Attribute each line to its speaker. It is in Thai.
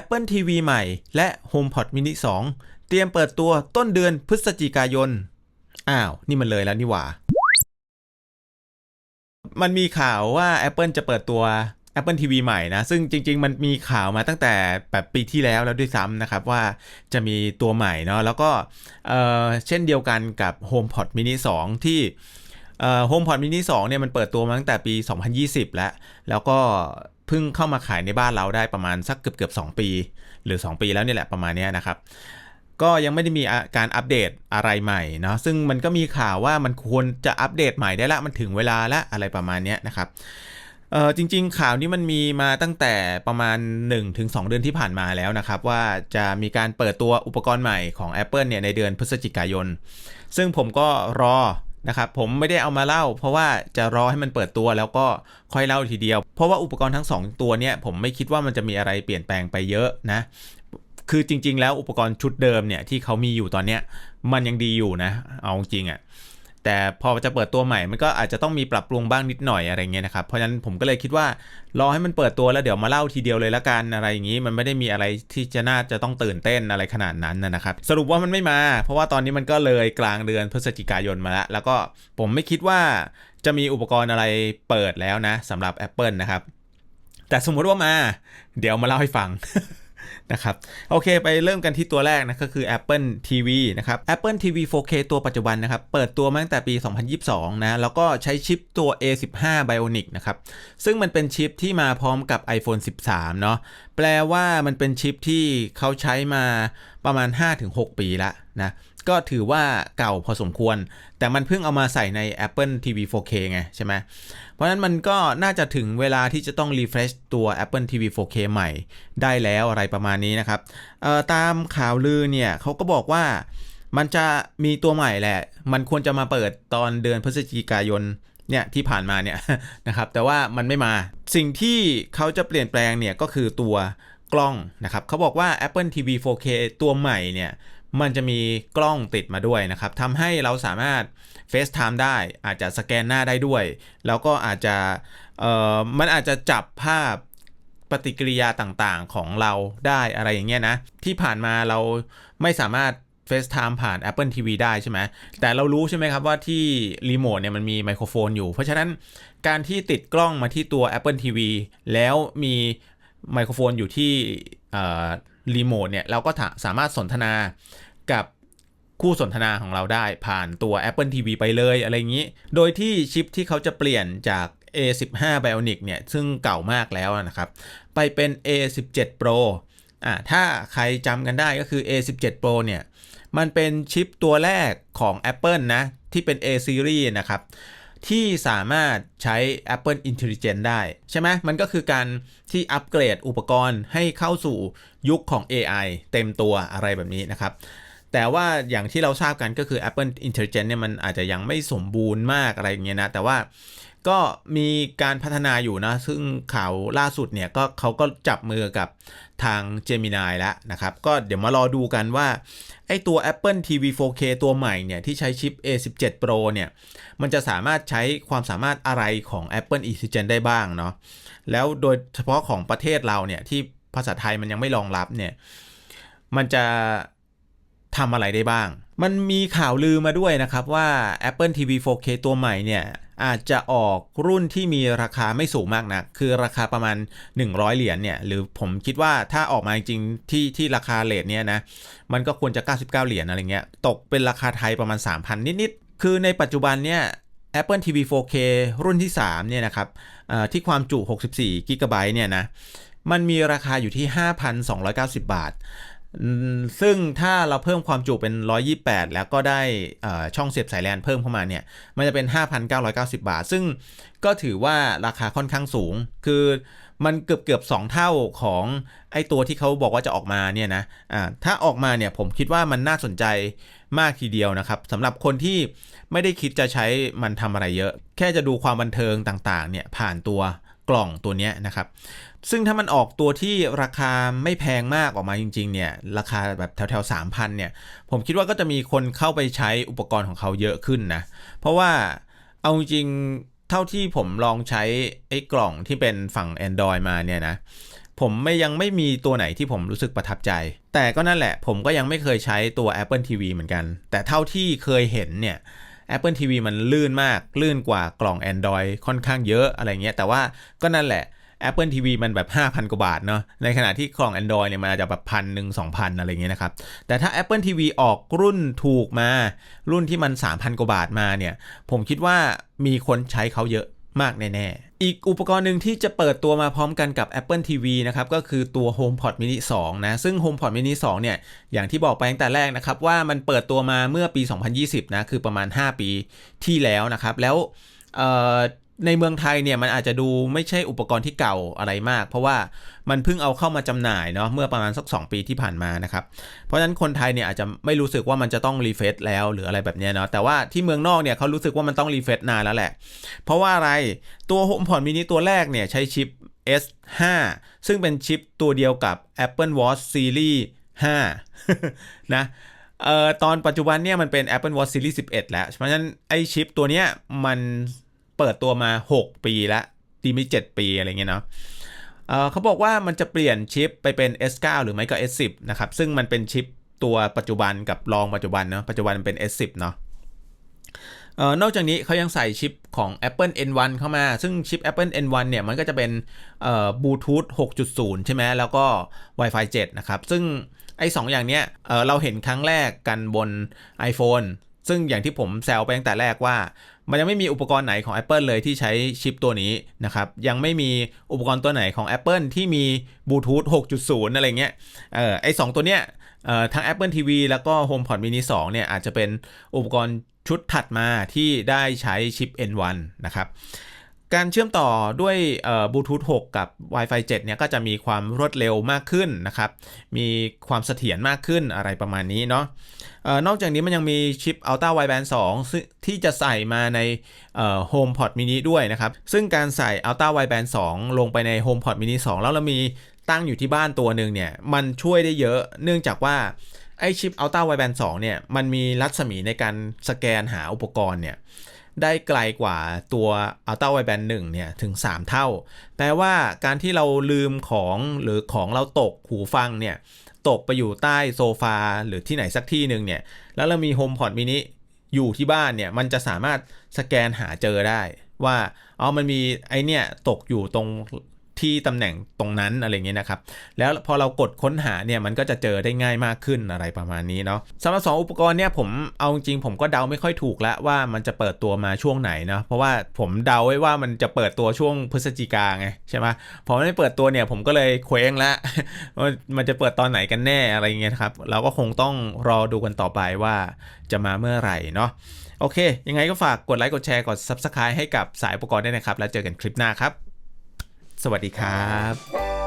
Speaker 1: Apple TV ใหม่ และ HomePod mini 2 เตรียมเปิดตัวต้นเดือนพฤศจิกายน อ้าว นี่มันเลยแล้วนี่หว่า มันมีข่าวว่า Apple จะเปิดตัว Apple TV ใหม่นะ ซึ่งจริง ๆ มันมีข่าวมาตั้งแต่แบบปีที่แล้วแล้วด้วยซ้ำนะครับ ว่าจะมีตัวใหม่เนาะแล้วก็เเช่นเดียวกันกับ HomePod mini 2 ที่เอ่อ HomePod mini 2เนี่ยมันเปิดตัวมาตั้งแต่ปี 2020 แล้ว แล้วก็ เพิ่งเข้ามาขายในบ้านเราได้ประมาณสักเกือบเกือบๆ2ปี หรือ 2 ปีแล้วนี่แหละประมาณนี้นะครับ ก็ยังไม่ได้มีการอัปเดตอะไรใหม่เนาะซึ่งมันก็มีข่าวว่ามันควรจะอัปเดตใหม่ได้ละมันถึงเวลาละอะไรประมาณนี้นะครับเออจริง ๆ ข่าวนี้มันมีมาตั้งแต่ประมาณ 1-2 เดือนที่ผ่านมาแล้วนะครับ ว่าจะมีการเปิดตัวอุปกรณ์ใหม่ของ Apple เนี่ยในเดือนพฤศจิกายน ซึ่งผมก็รอ นะครับผมไม่ได้เอามาเล่า เพราะว่าจะรอให้มันเปิดตัวแล้วก็ค่อยเล่าทีเดียว เพราะว่าอุปกรณ์ทั้งสองตัวเนี่ยผมไม่คิดว่ามันจะมีอะไรเปลี่ยนแปลงไปเยอะนะคือจริง ๆ แล้วอุปกรณ์ชุดเดิมเนี่ยที่เขามีอยู่ตอนเนี้ยมันยังดีอยู่นะเอาจริงอะ่ะ แต่พอจะเปิดตัวใหม่มันก็อาจจะต้องมีปรับปรุงบ้างนิดหน่อยอะไรเงี้ยนะครับ เพราะฉะนั้นผมก็เลยคิดว่ารอให้มันเปิดตัวแล้วเดี๋ยวมาเล่าทีเดียวเลยละกันอะไรอย่างนี้ มันไม่ได้มีอะไรที่จะน่าจะต้องตื่นเต้นอะไรขนาดนั้นนะครับ สรุปว่ามันไม่มา เพราะว่าตอนนี้มันก็เลยกลางเดือนพฤศจิกายนมาแล้วแล้วก็ผมไม่คิดว่าจะมีอุปกรณ์อะไรเปิดแล้วนะสำหรับ Apple นะครับ แต่สมมติว่ามา เดี๋ยวมาเล่าให้ฟัง นะครับโอเคไปเริ่มกันที่ตัวแรกนะก็คือ Apple TV นะครับ Apple TV 4K ตัวปัจจุบันนะครับเปิดตัวมาตั้งแต่ปี 2022 นะแล้วก็ใช้ชิปตัว A15 Bionic นะครับซึ่งมันเป็นชิปที่มาพร้อมกับ iPhone 13 เนาะแปลว่ามันเป็นชิปที่เขาใช้มาประมาณ 5-6 ปีละนะก็ถือว่าเก่าพอสมควร แต่มันเพิ่งเอามาใส่ใน Apple TV 4K ไงใช่ไหมเพราะนั้นมันก็น่าจะถึงเวลาที่จะต้อง refresh ตัว Apple TV 4K ใหม่ ได้แล้วอะไรประมาณนี้นะครับตามข่าวลือเนี่ยเขาก็บอกว่ามันจะมีตัวใหม่แหละ มันควรจะมาเปิดตอนเดือนพฤศจิกายนเนี่ยที่ผ่านมาเนี่ยนะครับแต่ว่ามันไม่มาสิ่งที่เขาจะเปลี่ยนแปลงเนี่ยก็คือตัวกล้องนะครับเขาบอกว่า Apple TV 4K ตัวใหม่เนี่ยมันจะมีกล้องติดมาด้วยนะครับทำให้เราสามารถ FaceTime ได้อาจจะสแกนหน้าได้ด้วย แล้วก็อาจจะเออมันอาจจะจับภาพ ปฏิกิริยาต่างๆของเราได้อะไรอย่างเงี้ยนะ ที่ผ่านมาเราไม่สามารถ FaceTime ผ่าน Apple TV ได้ใช่ไหม แต่เรารู้ใช่ไหมครับว่าที่รีโมทเนี่ยมันมีไมโครโฟนอยู่ เพราะฉะนั้นการที่ติดกล้องมาที่ตัว Apple TV แล้วมีไมโครโฟนอยู่ที่รีโมทเนี่ยเราก็สามารถสนทนากับคู่สนทนาของเราได้ผ่านตัว Apple TV ไปเลยอะไรอย่างนี้ โดยที่ชิปที่เขาจะเปลี่ยนจาก A15 Bionic เนี่ย ซึ่งเก่ามากแล้วนะครับ ไปเป็น A17 Pro อ่าถ้าใครจำกันได้ก็คือ A17 Pro เนี่ย มันเป็นชิปตัวแรกของ Apple นะ ที่เป็น A Series นะครับ ที่สามารถใช้ Apple Intelligence ได้ ใช่ไหมมันก็คือการที่อัปเกรดอุปกรณ์ให้เข้าสู่ยุคของ AI เต็มตัวอะไรแบบนี้นะครับแต่ว่าอย่างที่เราทราบกันก็คือ Apple Intelligence เนี่ยมันอาจจะยังไม่สมบูรณ์มากอะไรอย่างเงี้ยนะ แต่ว่า ก็มีการพัฒนาอยู่นะ ซึ่งข่าวล่าสุดเนี่ยก็เขาก็จับมือกับทาง Gemini แล้วนะครับ ก็เดี๋ยวมารอดูกันว่า ไอตัว Apple TV 4K ตัวใหม่เนี่ยที่ใช้ชิป A17 Pro เนี่ย มันจะสามารถใช้ความสามารถอะไรของ Apple Intelligence ได้บ้างเนาะแล้วโดยเฉพาะของประเทศเราเนี่ย ที่ภาษาไทยมันยังไม่รองรับเนี่ย มันจะทำอะไรได้บ้าง มันมีข่าวลือมาด้วยนะครับว่า Apple TV 4K ตัวใหม่เนี่ยอาจจะออกรุ่นที่มีราคาไม่สูงมากนะคือราคาประมาณ 100 เหรียญเนี่ยหรือผมคิดว่าถ้าออกมาจริงที่ที่ราคาเลทเนี่ยนะมันก็ควรจะ 99 เหรียญอะไรเงี้ยตกเป็นราคาไทยประมาณ 3,000 นิดๆ คือในปัจจุบันเนี่ย Apple TV 4K รุ่นที่ 3 เนี่ยนะครับที่ความจุ 64 g b เนี่ยนะมันมีราคาอยู่ที่ 5,290 บาท ซึ่งถ้าเราเพิ่มความจุเป็น 128 แล้วก็ได้ช่องเสียบสายแลนเพิ่มเข้ามาเนี่ย มันจะเป็น 5,990 บาท ซึ่งก็ถือว่าราคาค่อนข้างสูง คือมันเกือบเกือบ2เท่าของไอตัวที่เขาบอกว่าจะออกมาเนี่ยนะะถ้าออกมาเนี่ยผมคิดว่ามันน่าสนใจมากทีเดียวนะครับสำหรับคนที่ไม่ได้คิดจะใช้มันทำอะไรเยอะ แค่จะดูความบันเทิงต่างๆเนี่ยผ่านตัว กล่องตัวนี้นะครับ ซึ่งถ้ามันออกตัวที่ราคาไม่แพงมากออกมาจริง ๆ เนี่ย ราคาแบบแถวๆสามพันเนี่ย ผมคิดว่าก็จะมีคนเข้าไปใช้อุปกรณ์ของเขาเยอะขึ้นนะ เพราะว่าเอาจริงเท่าที่ผมลองใช้ไอ้กล่องที่เป็นฝั่ง Android มาเนี่ยนะ ผมไม่ยังไม่มีตัวไหนที่ผมรู้สึกประทับใจ แต่ก็นั่นแหละผมก็ยังไม่เคยใช้ตัว Apple TV เหมือนกัน แต่เท่าที่เคยเห็นเนี่ย Apple TV มันลื่นมาก ลื่นกว่ากล่อง Android ค่อนข้างเยอะอะไรเงี้ย แต่ว่าก็นั่นแหละ Apple TV มันแบบ 5,000 กว่าบาทเนาะ ในขณะที่กล่อง Android เนี่ยมันอาจจะแบบพันหนึ่งสองพันอะไรเงี้ยนะครับ แต่ถ้า Apple TV ออกรุ่นถูกมา รุ่นที่มัน 3,000 กว่าบาทมาเนี่ย ผมคิดว่ามีคนใช้เขาเยอะมากแน่ๆ อีกอุปกรณ์หนึ่งที่จะเปิดตัวมาพร้อมกันกับ Apple TV นะครับก็คือตัว HomePod mini 2นะซึ่ง HomePod mini 2เนี่ยอย่างที่บอกไปตั้งแต่แรกนะครับว่ามันเปิดตัวมาเมื่อปี 2020นะคือประมาณ 5 ปีที่แล้วนะครับแล้ว ในเมืองไทยเนี่ยมันอาจจะดูไม่ใช่อุปกรณ์ที่เก่าอะไรมาก เพราะว่ามันเพิ่งเอาเข้ามาจำหน่ายเนาะเมื่อประมาณสัก 2 ปีที่ผ่านมานะครับ เพราะฉะนั้นคนไทยเนี่ยอาจจะไม่รู้สึกว่ามันจะต้องรีเฟซแล้วหรืออะไรแบบนี้เนาะแต่ว่าที่เมืองนอกเนี่ยเขารู้สึกว่ามันต้องรีเฟซนานแล้วแหละ เพราะว่าอะไรตัว HomePod mini ตัวแรกเนี่ยใช้ชิป S5 ซึ่งเป็นชิปตัวเดียวกับ Apple Watch Series 5 นะเอ่อตอนปัจจุบันเนี่ยมันเป็น Apple Watch Series 11 แล้วเพราะฉะนั้นไอชิปตัวเนี้ยมัน เปิดตัวมา 6 ปีล้วดีไม่ 7 ปีอะไรเงี้ยเนาะเเขาบอกว่ามันจะเปลี่ยนชิปไปเป็น S9 หรือไม่ก็ S10 นะครับ ซึ่งมันเป็นชิปตัวปัจจุบันกับรองปัจจุบันเนาะปัจจุบันเป็น S10 เนาะนอกจากนี้เขายังใส่ชิปของ Apple N1 เข้ามา ซึ่งชิป Apple N1 เนี่ย มันก็จะเป็นบลูทูธ6.0 ใช่ไหม แล้วก็ Wi-Fi 7 นะครับ ซึ่งไอ้สอย่างเนี้ยเเราเห็นครั้งแรกกันบน iPhone ซึ่งอย่างที่ผมแซวไปตั้งแต่แรกว่า มันยังไม่มีอุปกรณ์ไหนของ Apple เลยที่ใช้ชิปตัวนี้นะครับ ยังไม่มีอุปกรณ์ตัวไหนของ Apple ที่มีบลูทูธ6.0 อะไรเงี้ยเออไอสตัวเนี้ยเอ่อทั้ง Apple TV แล้วก็ HomePod mini 2 เนี่ย อาจจะเป็นอุปกรณ์ชุดถัดมาที่ได้ใช้ชิป N1 นะครับ การเชื่อมต่อด้วยบลูทูธ6 กับ Wi-Fi 7 เนี่ย ก็จะมีความรวดเร็วมากขึ้นนะครับ มีความเสถียรมากขึ้นอะไรประมาณนี้เนาะ นอกจากนี้มันยังมีชิป Ultra Wideband 2 ที่จะใส่มาใน HomePod mini ด้วยนะครับ ซึ่งการใส่ Ultra Wideband 2 ลงไปใน HomePod mini 2 แล้วเรามีตั้งอยู่ที่บ้านตัวหนึ่งเนี่ย มันช่วยได้เยอะเนื่องจากว่าไอชิป Ultra Wideband 2 เนี่ย มันมีรัศมีในการสแกนหาอุปกรณ์เนี่ยได้ไกลกว่าตัว Ultra Wideband 1 เนี่ย ถึง 3 เท่า แปลว่าการที่เราลืมของหรือของเราตกหูฟังเนี่ย ตกไปอยู่ใต้โซฟาหรือที่ไหนสักที่หนึ่งเนี่ย แล้วเรามีโฮมพอดมินิอยู่ที่บ้านเนี่ย มันจะสามารถสแกนหาเจอได้ว่าอ๋อมันมีไอเนี่ยตกอยู่ตรง ที่ตำแหน่งตรงนั้นอะไรเงี้ยนะครับ แล้วพอเรากดค้นหาเนี่ยมันก็จะเจอได้ง่ายมากขึ้นอะไรประมาณนี้เนาะสำหรับสองอุปกรณ์เนี่ยผมเอาจริงผมก็เดาไม่ค่อยถูกล้วว่ามันจะเปิดตัวมาช่วงไหนนะเพราะว่าผมเดาไว้ว่ามันจะเปิดตัวช่วงพฤศจิกาไงใช่ไหมพอไม่เปิดตัวเนี่ยผมก็เลยเคว้งล้วว่ามันจะเปิดตอนไหนกันแน่อะไรเงี้ยครับเราก็คงต้องรอดูกันต่อไปว่าจะมาเมื่อไหร่เนาะโอเค ยังไงก็ฝากกดไลค์กดแชร์กด Subscribe ให้กับสายอุปกรณ์ด้วยนะครับ แล้วเจอกันคลิปหน้าครับ สวัสดีครับ